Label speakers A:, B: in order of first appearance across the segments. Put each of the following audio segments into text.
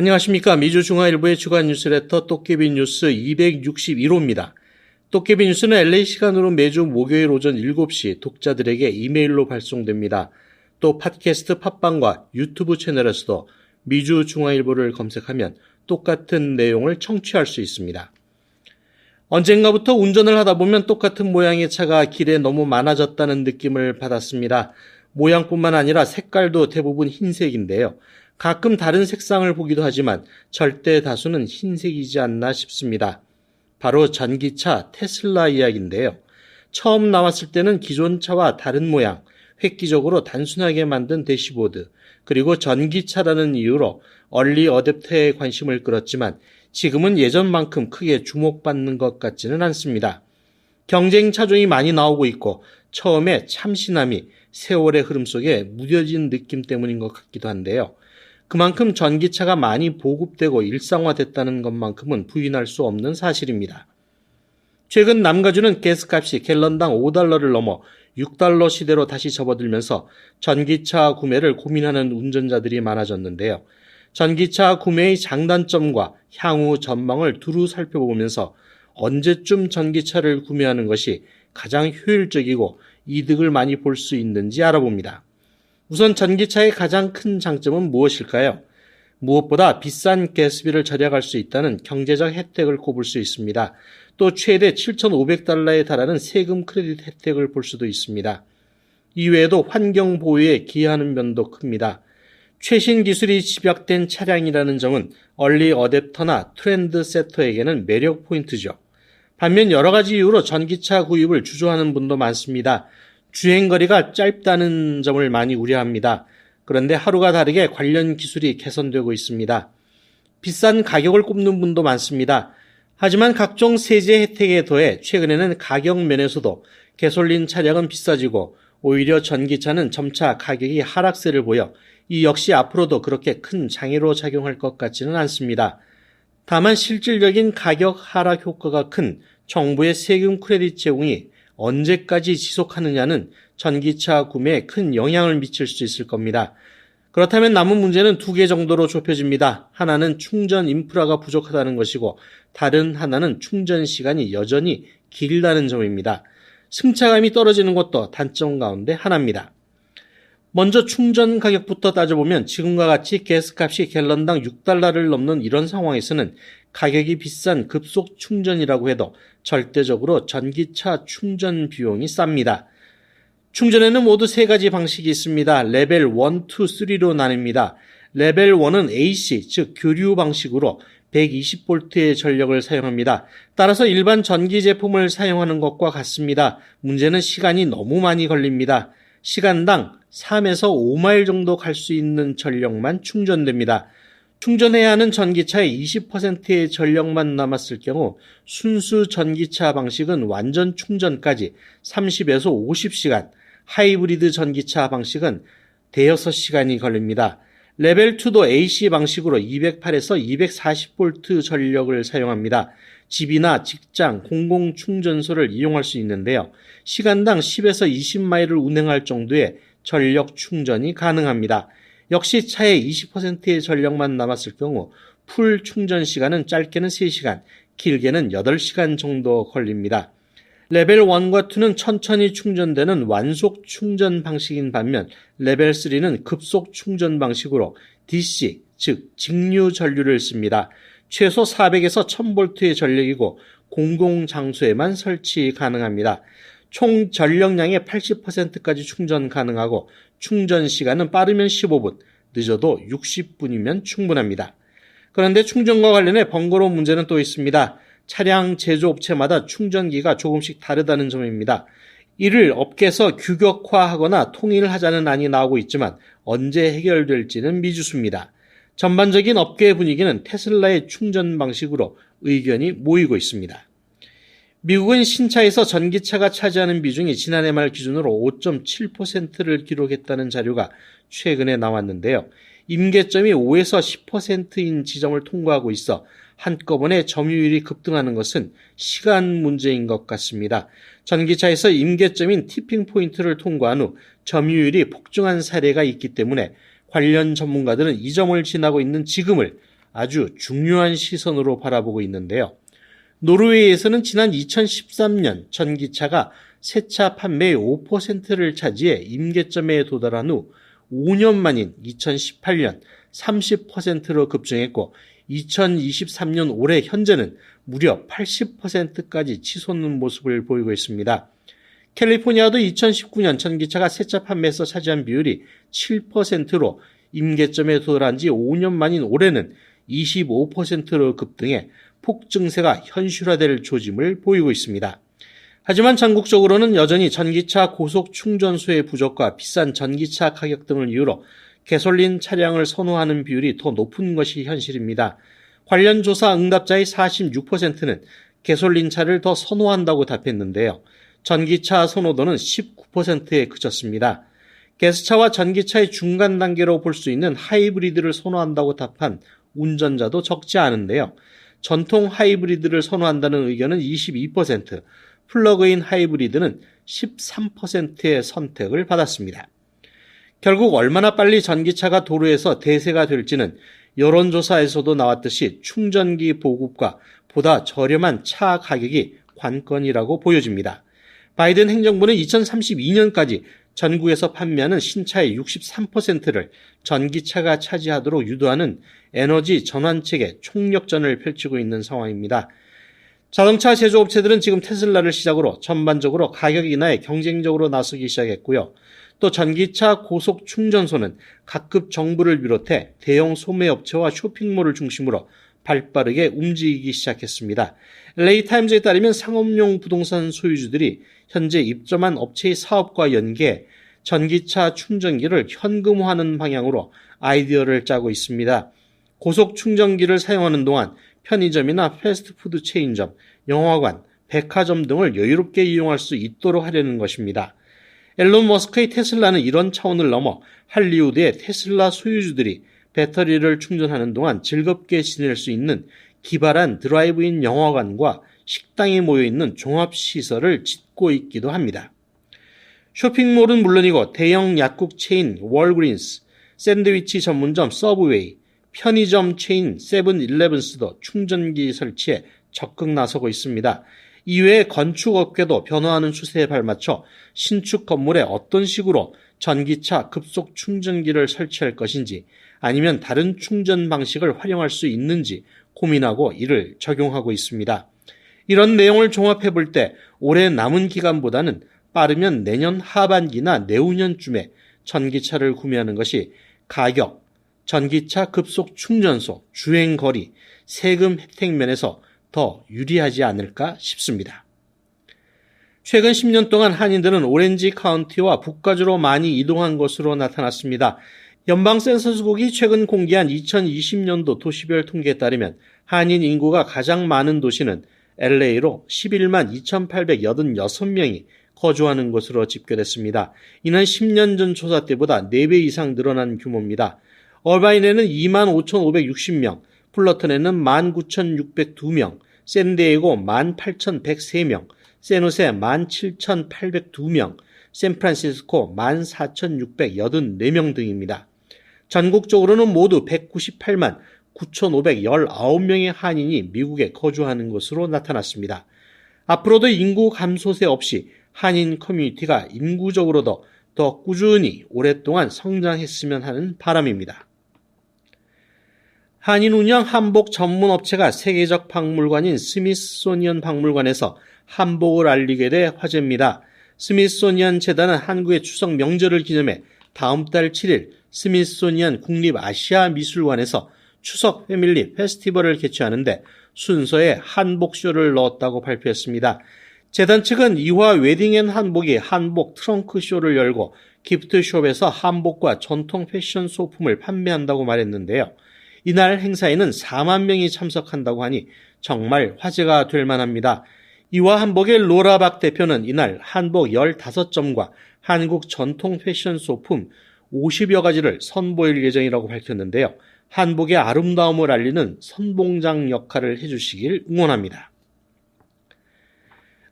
A: 안녕하십니까. 미주중화일보의 주간 뉴스레터 똑개비 뉴스 261호입니다. 똑개비 뉴스는 LA 시간으로 매주 목요일 오전 7시 독자들에게 이메일로 발송됩니다. 또 팟캐스트 팟빵과 유튜브 채널에서도 미주중화일보를 검색하면 똑같은 내용을 청취할 수 있습니다. 언젠가부터 운전을 하다 보면 똑같은 모양의 차가 길에 너무 많아졌다는 느낌을 받았습니다. 모양뿐만 아니라 색깔도 대부분 흰색인데요. 가끔 다른 색상을 보기도 하지만 절대 다수는 흰색이지 않나 싶습니다. 바로 전기차 테슬라 이야기인데요. 처음 나왔을 때는 기존 차와 다른 모양, 획기적으로 단순하게 만든 대시보드, 그리고 전기차라는 이유로 얼리 어댑터에 관심을 끌었지만 지금은 예전만큼 크게 주목받는 것 같지는 않습니다. 경쟁 차종이 많이 나오고 있고 처음에 참신함이 세월의 흐름 속에 무뎌진 느낌 때문인 것 같기도 한데요. 그만큼 전기차가 많이 보급되고 일상화됐다는 것만큼은 부인할 수 없는 사실입니다. 최근 남가주는 가스값이 갤런당 5달러를 넘어 6달러 시대로 다시 접어들면서 전기차 구매를 고민하는 운전자들이 많아졌는데요. 전기차 구매의 장단점과 향후 전망을 두루 살펴보면서 언제쯤 전기차를 구매하는 것이 가장 효율적이고 이득을 많이 볼 수 있는지 알아봅니다. 우선 전기차의 가장 큰 장점은 무엇일까요? 무엇보다 비싼 가스비를 절약할 수 있다는 경제적 혜택을 꼽을 수 있습니다. 또 최대 7,500달러에 달하는 세금 크레딧 혜택을 볼 수도 있습니다. 이외에도 환경 보호에 기여하는 면도 큽니다. 최신 기술이 집약된 차량이라는 점은 얼리 어댑터나 트렌드 세터에게는 매력 포인트죠. 반면 여러 가지 이유로 전기차 구입을 주저하는 분도 많습니다. 주행거리가 짧다는 점을 많이 우려합니다. 그런데 하루가 다르게 관련 기술이 개선되고 있습니다. 비싼 가격을 꼽는 분도 많습니다. 하지만 각종 세제 혜택에 더해 최근에는 가격 면에서도 개솔린 차량은 비싸지고 오히려 전기차는 점차 가격이 하락세를 보여 이 역시 앞으로도 그렇게 큰 장애로 작용할 것 같지는 않습니다. 다만 실질적인 가격 하락 효과가 큰 정부의 세금 크레딧 제공이 언제까지 지속하느냐는 전기차 구매에 큰 영향을 미칠 수 있을 겁니다. 그렇다면 남은 문제는 두 개 정도로 좁혀집니다. 하나는 충전 인프라가 부족하다는 것이고 다른 하나는 충전 시간이 여전히 길다는 점입니다. 승차감이 떨어지는 것도 단점 가운데 하나입니다. 먼저 충전 가격부터 따져보면 지금과 같이 가스값이 갤런당 6달러를 넘는 이런 상황에서는 가격이 비싼 급속 충전이라고 해도 절대적으로 전기차 충전 비용이 쌉니다. 충전에는 모두 세 가지 방식이 있습니다. 레벨 1, 2, 3로 나뉩니다. 레벨 1은 AC, 즉 교류 방식으로 120V의 전력을 사용합니다. 따라서 일반 전기 제품을 사용하는 것과 같습니다. 문제는 시간이 너무 많이 걸립니다. 시간당 3에서 5마일 정도 갈 수 있는 전력만 충전됩니다. 충전해야 하는 전기차의 20%의 전력만 남았을 경우 순수 전기차 방식은 완전 충전까지 30에서 50시간, 하이브리드 전기차 방식은 대여섯 시간이 걸립니다. 레벨 2도 AC 방식으로 208에서 240V 전력을 사용합니다. 집이나 직장, 공공 충전소를 이용할 수 있는데요. 시간당 10에서 20마일을 운행할 정도의 전력 충전이 가능합니다. 역시 차에 20%의 전력만 남았을 경우 풀 충전 시간은 짧게는 3시간, 길게는 8시간 정도 걸립니다. 레벨 1과 2는 천천히 충전되는 완속 충전 방식인 반면 레벨 3는 급속 충전 방식으로 DC, 즉 직류 전류를 씁니다. 최소 400에서 1000V의 전력이고 공공 장소에만 설치 가능합니다. 총 전력량의 80%까지 충전 가능하고 충전 시간은 빠르면 15분, 늦어도 60분이면 충분합니다. 그런데 충전과 관련해 번거로운 문제는 또 있습니다. 차량 제조업체마다 충전기가 조금씩 다르다는 점입니다. 이를 업계에서 규격화하거나 통일하자는 안이 나오고 있지만 언제 해결될지는 미지수입니다. 전반적인 업계 분위기는 테슬라의 충전 방식으로 의견이 모이고 있습니다. 미국은 신차에서 전기차가 차지하는 비중이 지난해 말 기준으로 5.7%를 기록했다는 자료가 최근에 나왔는데요. 임계점이 5에서 10%인 지점을 통과하고 있어 한꺼번에 점유율이 급등하는 것은 시간 문제인 것 같습니다. 전기차에서 임계점인 티핑 포인트를 통과한 후 점유율이 폭증한 사례가 있기 때문에 관련 전문가들은 이 점을 지나고 있는 지금을 아주 중요한 시선으로 바라보고 있는데요. 노르웨이에서는 지난 2013년 전기차가 새차 판매의 5%를 차지해 임계점에 도달한 후 5년 만인 2018년 30%로 급증했고 2023년 올해 현재는 무려 80%까지 치솟는 모습을 보이고 있습니다. 캘리포니아도 2019년 전기차가 새차 판매에서 차지한 비율이 7%로 임계점에 도달한 지 5년 만인 올해는 25%로 급등해 폭증세가 현실화될 조짐을 보이고 있습니다. 하지만 전국적으로는 여전히 전기차 고속 충전소의 부족과 비싼 전기차 가격 등을 이유로 개솔린 차량을 선호하는 비율이 더 높은 것이 현실입니다. 관련 조사 응답자의 46%는 개솔린 차를 더 선호한다고 답했는데요. 전기차 선호도는 19%에 그쳤습니다. 게스차와 전기차의 중간 단계로 볼 수 있는 하이브리드를 선호한다고 답한 운전자도 적지 않은데요. 전통 하이브리드를 선호한다는 의견은 22%, 플러그인 하이브리드는 13%의 선택을 받았습니다. 결국 얼마나 빨리 전기차가 도로에서 대세가 될지는 여론조사에서도 나왔듯이 충전기 보급과 보다 저렴한 차 가격이 관건이라고 보여집니다. 바이든 행정부는 2032년까지 전국에서 판매하는 신차의 63%를 전기차가 차지하도록 유도하는 에너지 전환책에 총력전을 펼치고 있는 상황입니다. 자동차 제조업체들은 지금 테슬라를 시작으로 전반적으로 가격 인하에 경쟁적으로 나서기 시작했고요. 또 전기차 고속 충전소는 각급 정부를 비롯해 대형 소매업체와 쇼핑몰을 중심으로 발빠르게 움직이기 시작했습니다. LA타임즈에 따르면 상업용 부동산 소유주들이 현재 입점한 업체의 사업과 연계 전기차 충전기를 현금화하는 방향으로 아이디어를 짜고 있습니다. 고속 충전기를 사용하는 동안 편의점이나 패스트푸드 체인점, 영화관, 백화점 등을 여유롭게 이용할 수 있도록 하려는 것입니다. 앨런 머스크의 테슬라는 이런 차원을 넘어 할리우드의 테슬라 소유주들이 배터리를 충전하는 동안 즐겁게 지낼 수 있는 기발한 드라이브인 영화관과 식당에 모여 있는 종합시설을 짓고 있기도 합니다. 쇼핑몰은 물론이고 대형 약국 체인 월그린스, 샌드위치 전문점 서브웨이, 편의점 체인 세븐일레븐스도 충전기 설치에 적극 나서고 있습니다. 이외에 건축업계도 변화하는 추세에 발맞춰 신축 건물에 어떤 식으로 전기차 급속 충전기를 설치할 것인지 아니면 다른 충전 방식을 활용할 수 있는지 고민하고 이를 적용하고 있습니다. 이런 내용을 종합해 볼 때 올해 남은 기간보다는 빠르면 내년 하반기나 내후년쯤에 전기차를 구매하는 것이 가격, 전기차 급속 충전소, 주행 거리, 세금 혜택 면에서 더 유리하지 않을까 싶습니다. 최근 10년 동안 한인들은 오렌지 카운티와 북가주로 많이 이동한 것으로 나타났습니다. 연방센서스국이 최근 공개한 2020년도 도시별 통계에 따르면 한인 인구가 가장 많은 도시는 LA로 11만 2,886명이 거주하는 것으로 집계됐습니다. 이는 10년 전 조사 때보다 4배 이상 늘어난 규모입니다. 얼바인에는 2만 5,560명, 플러턴에는 1만 9,602명, 샌디에고 1만 8,103명, 세누세 1만 7,802명, 샌프란시스코 1만 4,684명 등입니다. 전국적으로는 모두 198만 9,519명의 한인이 미국에 거주하는 것으로 나타났습니다. 앞으로도 인구 감소세 없이 한인 커뮤니티가 인구적으로도 더 꾸준히 오랫동안 성장했으면 하는 바람입니다. 한인 운영 한복 전문 업체가 세계적 박물관인 스미소니언 박물관에서 한복을 알리게 돼 화제입니다. 스미소니언 재단은 한국의 추석 명절을 기념해 다음 달 7일 스미소니언 국립 아시아 미술관에서 추석 패밀리 페스티벌을 개최하는데 순서에 한복쇼를 넣었다고 발표했습니다. 재단 측은 이화 웨딩 앤 한복이 한복 트렁크 쇼를 열고 기프트숍에서 한복과 전통 패션 소품을 판매한다고 말했는데요. 이날 행사에는 4만 명이 참석한다고 하니 정말 화제가 될 만합니다. 이와 한복의 로라 박 대표는 이날 한복 15점과 한국 전통 패션 소품 50여 가지를 선보일 예정이라고 밝혔는데요. 한복의 아름다움을 알리는 선봉장 역할을 해주시길 응원합니다.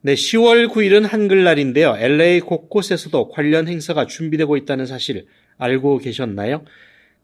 A: 네, 10월 9일은 한글날인데요. LA 곳곳에서도 관련 행사가 준비되고 있다는 사실 알고 계셨나요?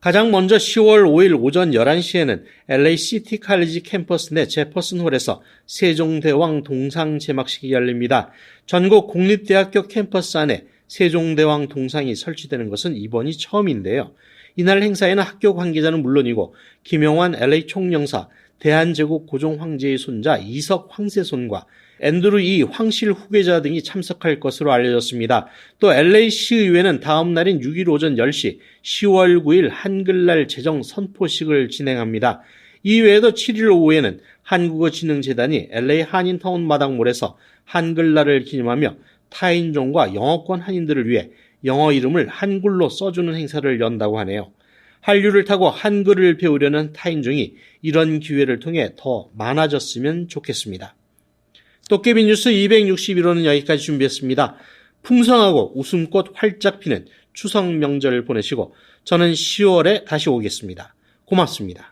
A: 가장 먼저 10월 5일 오전 11시에는 LA 시티 칼리지 캠퍼스 내 제퍼슨 홀에서 세종대왕 동상 제막식이 열립니다. 전국 공립대학교 캠퍼스 안에 세종대왕 동상이 설치되는 것은 이번이 처음인데요. 이날 행사에는 학교 관계자는 물론이고 김영환 LA 총영사, 대한제국 고종 황제의 손자 이석 황세손과 앤드루 이 황실 후계자 등이 참석할 것으로 알려졌습니다. 또 LA 시의회는 다음 날인 6일 오전 10시 10월 9일 한글날 제정 선포식을 진행합니다. 이외에도 7일 오후에는 한국어진흥재단이 LA 한인타운 마당몰에서 한글날을 기념하며 타인종과 영어권 한인들을 위해 영어 이름을 한글로 써주는 행사를 연다고 하네요. 한류를 타고 한글을 배우려는 타인종이 이런 기회를 통해 더 많아졌으면 좋겠습니다. 도깨비 뉴스 261호는 여기까지 준비했습니다. 풍성하고 웃음꽃 활짝 피는 추석 명절 보내시고 저는 10월에 다시 오겠습니다. 고맙습니다.